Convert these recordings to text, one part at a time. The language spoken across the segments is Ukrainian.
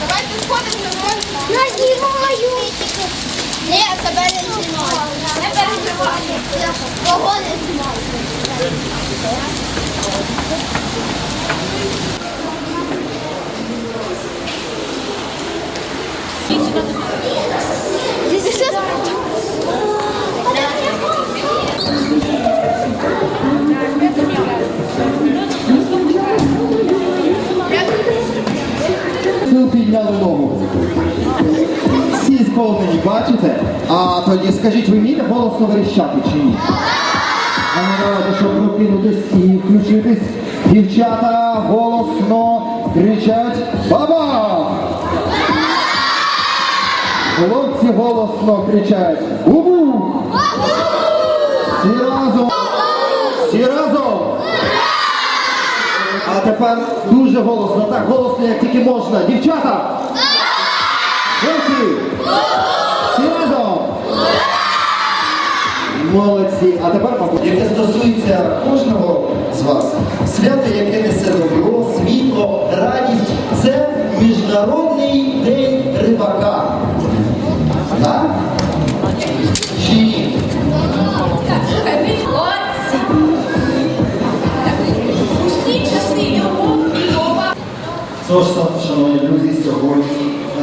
Давайте сходимося. Я знімаю. Ні, тебе? Всі сповнені, бачите? А тоді скажіть, ви вмієте голосно верещати чи ні? А ну давайте, щоб прокинутись і включитись. Дівчата голосно кричать Баба! Хлопці голосно кричать Бубу! Всі разом! Всі разом! А тепер дуже голосно, так голосно, як тільки можна. Дівчата! Всі разом! Молодці! А тепер папа. яке стосується кожного з вас. Свято, яке несе добро, світло, радість це Міжнародний день рибака. Так? Чи ні? Усі часи любов і. Шановні друзі, сьогодні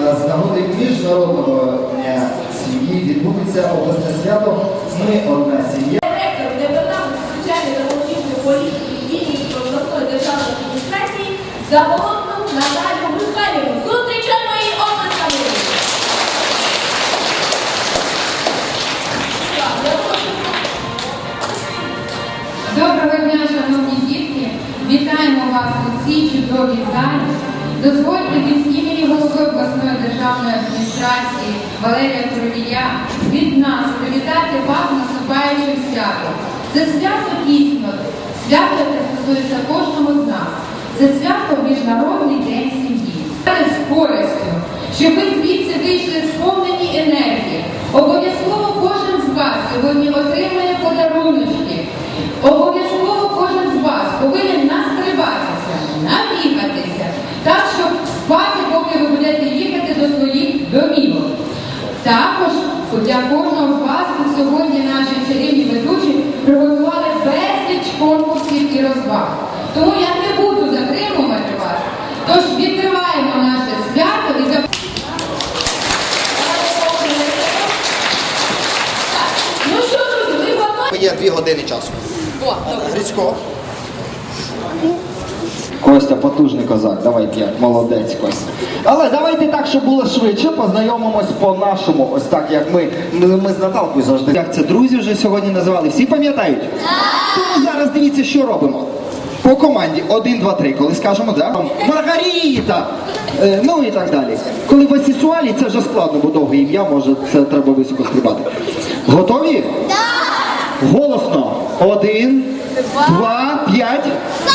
е, з нагоди Міжнародного дня сім'ї відбудеться обласне свято Ми одна сім'я. Директор департаменту соціальної та молодіжної політики Вінницької обласної державної адміністрації Заболотну Наталю Михайлівну. Зустрічаємо її обласками. Доброго дня, шановні дітки! Вітаємо вас у цій чудовій залі. Дозвольте від імені голови обласної державної адміністрації Валерія Коровія від нас привітати вас наступаючим святом. Це свято дійсно, свято, яке стосується кожного з нас. Це свято Міжнародний день сім'ї. З користю, щоб ви звідси вийшли сповнені енергії. Обов'язково кожен з вас сьогодні отримає подаруночки. Обов'язково кожен з вас повинен настрибатися, набігатися, так, щоб спати, поки ви будете їхати до своїх домівок. Також для кожного з вас ми сьогодні наші чарівні ведучі приготували безліч конкурсів і розваг. Тому я не буду затримувати вас. Тож відкриваємо наше свято і за. Ну. Є дві години часу. Грицько. Костя, потужний козак, давай п'ять, молодець Костя. Але давайте так, щоб було швидше, познайомимось по-нашому, ось так, як ми, ми, з Наталкою завжди. Як це друзі вже сьогодні називали, всі пам'ятають? Тому зараз дивіться, що робимо. По команді 1, 2, 3, коли скажемо, да? Маргарита! Е, ну і так далі. Коли в асісуалі, це вже складно, бо довге ім'я, може це треба високо стрибати. Готові? Голосно. Один, два, п'ять,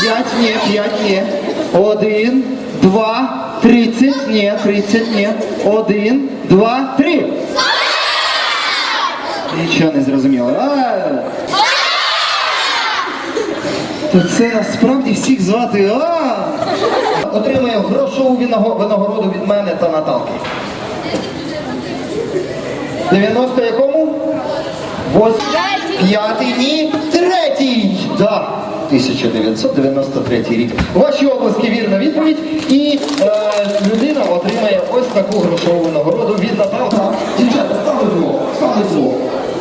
п'ять, ні, п'ять, ні. Один, два, тридцять, ні, тридцять, ні. Один, два, три. Нічого не зрозуміло. То це насправді всіх звати. А! Отримує грошову винагороду від мене та Наталки. 90 якому? Восьмий. П'ятий ні. Третій. Да. 1993 рік. Ваші обласки вірна відповідь. І е, людина отримає ось таку грошову нагороду від Наталки. Дівчата, стали двох, стали двох.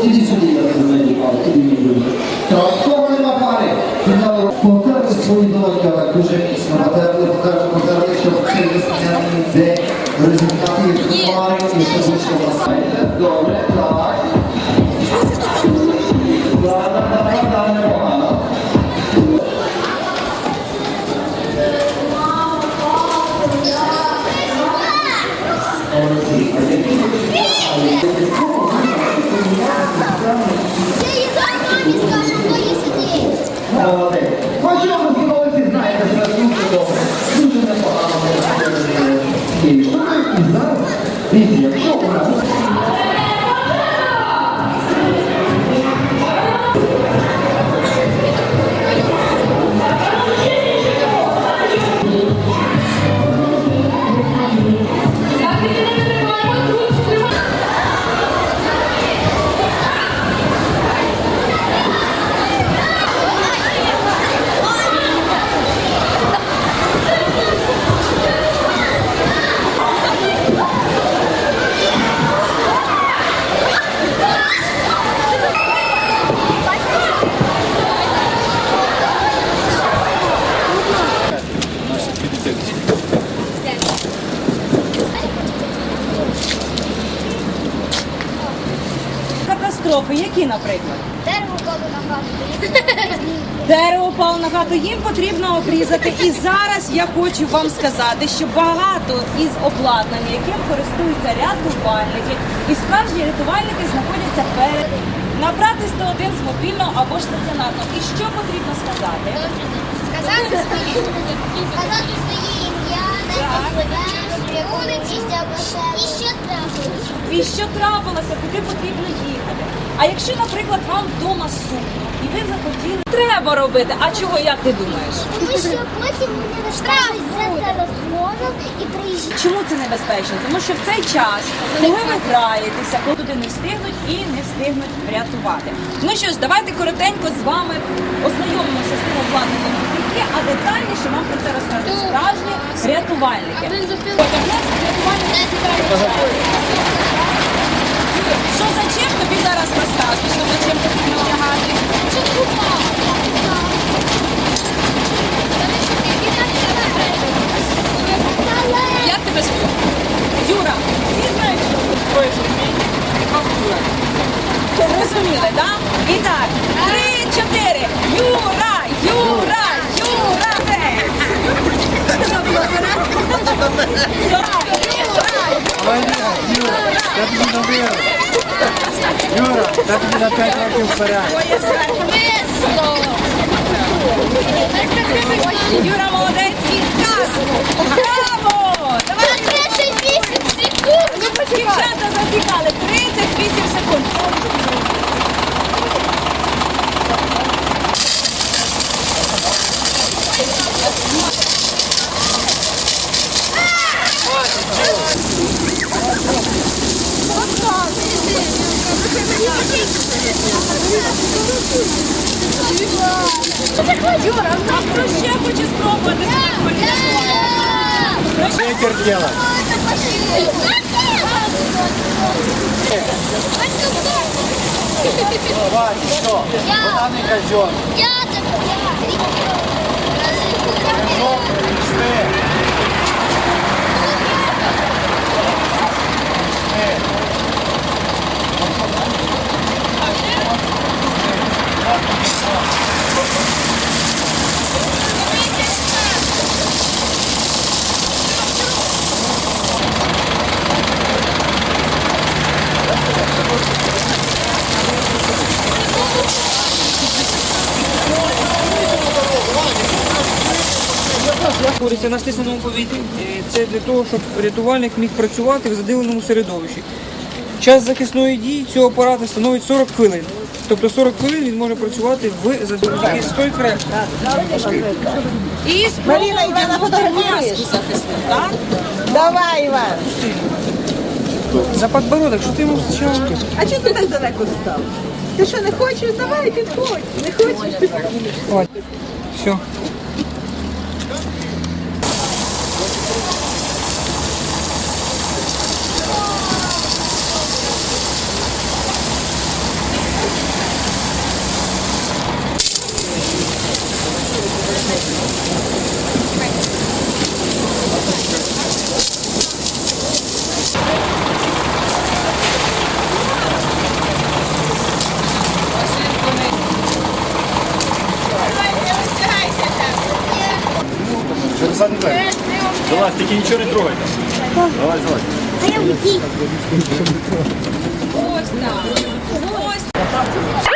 Ідіть сюди, я не знаю, іди. Так, кого нема пари? Підняли, Потерли свої долоньки, але дуже міцно. Потерли, потерли, потерли, щоб цей весняний день їх пари і щоб вийшло на сайт. Добре, 立体的泡 катастрофи, які, наприклад? Дерево впало на хату. Дерево впало на хату, їм потрібно обрізати. І зараз я хочу вам сказати, що багато із обладнання, яким користуються рятувальники, і справжні рятувальники знаходяться перед набрати 101 з мобільного або ж стаціонарного. І що потрібно сказати? Сказати своє сказати своє І що трапилося, куди потрібно їхати. А якщо, наприклад, вам вдома сумно, і ви захотіли, треба робити. А чого, як ти думаєш? Тому що потім вони виставить за телефоном і приїжджають. Чому це небезпечно? Тому що в цей час, коли ви граєтеся, коли туди не встигнуть і не встигнуть врятувати. Ну що ж, давайте коротенько з вами ознайомимося з тим обладнанням, є, а детальніше вам про це розкажуть справжні рятувальники. Рятувальники Що за чим тобі зараз розкажуть? Що за чим потрібно одягати? Як тебе звуть? Юра, всі знають, що ти строїш Зрозуміли, так? І так, три, чотири. Юра, Юра, Юра. Юра, так тобі на 5 років вперед. Юра молодець і казку. Браво! Давай, 38 секунд. дівчата засікали. 38 секунд. Юра, а хто ще хоче спробувати? Ветер дело. Давай, що? Вода не казьон. Я Ну, пішли. Знаходиться на стисненому повітрі. Це для того, щоб рятувальник міг працювати в задиленому середовищі. Час захисної дії цього апарату становить 40 хвилин. Тобто 40 хвилин він може працювати в задиленому Стой крепко. І спробуйте бути маску захисну. Давай, Іван. За подбородок, що ти йому спочатку? А чого ти так далеко став? Ти що не хочеш? Давай, підходь. Не хочеш? Все. Залазь, тільки нічого не трогай Давай, Залазь. А я Ось так. Ось так.